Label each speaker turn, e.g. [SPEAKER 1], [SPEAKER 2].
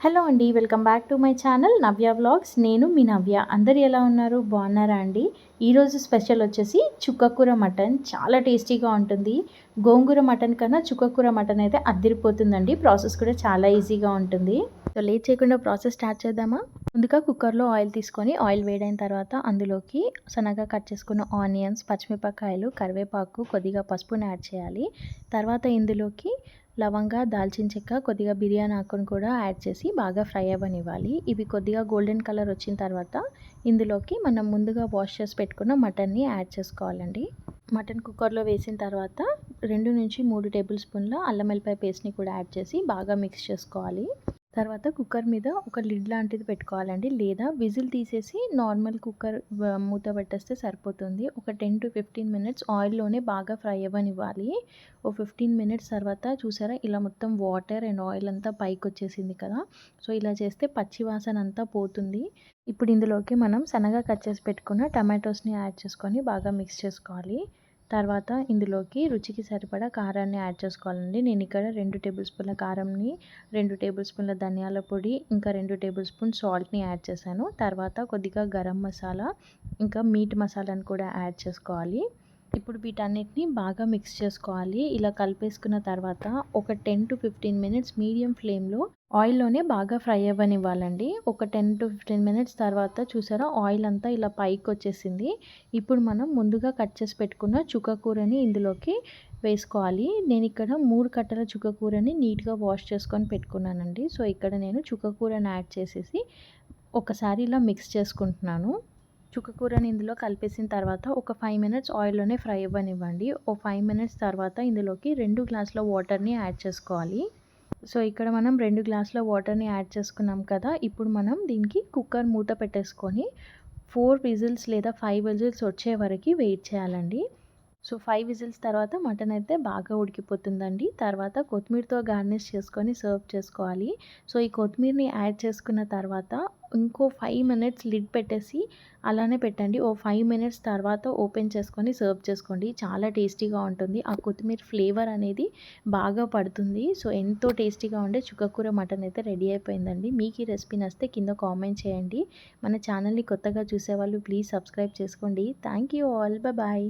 [SPEAKER 1] Hello అండి welcome back to my channel Navya vlogs. నేను మీ నవ్య. అందరు ఎలా ఉన్నారు? బాగున్నారా అండి? ఈరోజు స్పెషల్ వచ్చేసి చుక్కకూర మటన్. చాలా టేస్టీగా ఉంటుంది. గోంగూర మటన్ కన్నా చుక్కకూర మటన్ అయితే అద్దరిపోతుందండి. ప్రాసెస్ కూడా చాలా ఈజీగా ఉంటుంది. సో లేట్ చేయకుండా ప్రాసెస్ స్టార్ట్ చేద్దామా? ముందుగా కుక్కర్లో ఆయిల్ తీసుకొని ఆయిల్ వేడైన తర్వాత అందులోకి సన్నగా కట్ చేసుకున్న ఆనియన్స్ పచ్చిమిరపకాయలు కరివేపాకు కొద్దిగా పసుపుని యాడ్ చేయాలి. తర్వాత ఇందులోకి లవంగా దాల్చిన చెక్క కొద్దిగా బిర్యానీ ఆకును కూడా యాడ్ చేసి బాగా ఫ్రై అవ్వనివ్వాలి. ఇవి కొద్దిగా గోల్డెన్ కలర్ వచ్చిన తర్వాత ఇందులోకి మనం ముందుగా వాష్ చేసి పెట్టుకున్న మటన్ని యాడ్ చేసుకోవాలండి. మటన్ కుక్కర్లో వేసిన తర్వాత రెండు నుంచి మూడు టేబుల్ స్పూన్ల అల్లం వెల్లిపాయ పేస్ట్ని కూడా యాడ్ చేసి బాగా మిక్స్ చేసుకోవాలి. తర్వాత కుక్కర్ మీద ఒక లిడ్ లాంటిది పెట్టుకోవాలండి. లేదా విజిల్ తీసేసి నార్మల్ కుక్కర్ మూత పెట్టేస్తే సరిపోతుంది. ఒక టెన్ టు ఫిఫ్టీన్ మినిట్స్ ఆయిల్లోనే బాగా ఫ్రై అవ్వనివ్వాలి. ఓ ఫిఫ్టీన్ మినిట్స్ తర్వాత చూసారా ఇలా మొత్తం వాటర్ అండ్ ఆయిల్ అంతా పైకి వచ్చేసింది కదా. సో ఇలా చేస్తే పచ్చి వాసన అంతా పోతుంది. ఇప్పుడు ఇందులోకి మనం సన్నగా కట్ చేసి పెట్టుకున్న టమాటోస్ని యాడ్ చేసుకొని బాగా మిక్స్ చేసుకోవాలి. తర్వాత ఇందులోకి రుచికి సరిపడా కారాన్ని యాడ్ చేసుకోవాలండి. నేను ఇక్కడ రెండు టేబుల్ స్పూన్ల కారంని రెండు టేబుల్ స్పూన్ల ధనియాల పొడి ఇంకా రెండు టేబుల్ స్పూన్ సాల్ట్ని యాడ్ చేశాను. తర్వాత కొద్దిగా గరం మసాలా ఇంకా మీట్ మసాలాను కూడా యాడ్ చేసుకోవాలి. ఇప్పుడు వీటన్నిటిని బాగా మిక్స్ చేసుకోవాలి. ఇలా కలిపేసుకున్న తర్వాత ఒక ten to fifteen minutes medium ఫ్లేమ్లో ఆయిల్లోనే బాగా ఫ్రై అవ్వనివ్వాలండి. ఒక టెన్ టు ఫిఫ్టీన్ మినిట్స్ తర్వాత చూసారా ఆయిల్ అంతా ఇలా పైకి వచ్చేసింది. ఇప్పుడు మనం ముందుగా కట్ చేసి పెట్టుకున్న చుక్కకూరని ఇందులోకి వేసుకోవాలి. నేను ఇక్కడ మూడు కట్టల చుక్కకూరని నీట్గా వాష్ చేసుకొని పెట్టుకున్నానండి. సో ఇక్కడ నేను చుక్కకూరని యాడ్ చేసేసి ఒకసారి ఇలా మిక్స్ చేసుకుంటున్నాను. చుక్కకూరని ఇందులో కలిపేసిన తర్వాత ఒక ఫైవ్ మినిట్స్ ఆయిల్లోనే ఫ్రై అవ్వనివ్వండి. ఓ ఫైవ్ మినిట్స్ తర్వాత ఇందులోకి రెండు గ్లాసుల వాటర్ని యాడ్ చేసుకోవాలి. సో ఇక్కడ మనం రెండు గ్లాసుల వాటర్ని యాడ్ చేసుకున్నాం కదా ఇప్పుడు మనం దీనికి కుక్కర్ మూత పెట్టేసుకొని ఫోర్ విజిల్స్ లేదా ఫైవ్ విజిల్స్ వచ్చే వరకు వెయిట్ చేయాలండి. సో ఫైవ్ విజిల్స్ తర్వాత మటన్ అయితే బాగా ఉడికిపోతుందండి. తర్వాత కొత్తిమీరతో గార్నిష్ చేసుకొని సర్వ్ చేసుకోవాలి. సో ఈ కొత్తిమీరని యాడ్ చేసుకున్న తర్వాత ఇంకో ఫైవ్ మినిట్స్ లిడ్ పెట్టేసి అలానే పెట్టండి. ఓ ఫైవ్ మినిట్స్ తర్వాత ఓపెన్ చేసుకొని సర్వ్ చేసుకోండి. చాలా టేస్టీగా ఉంటుంది. ఆ కొత్తిమీర ఫ్లేవర్ అనేది బాగా పడుతుంది. సో ఎంతో టేస్టీగా ఉండే చుక్కకూర మటన్ అయితే రెడీ అయిపోయిందండి. మీకు ఈ రెసిపీ నచ్చితే కింద కామెంట్ చేయండి. మన ఛానల్ని కొత్తగా చూసేవాళ్ళు ప్లీజ్ సబ్స్క్రైబ్ చేసుకోండి. Thank you all bye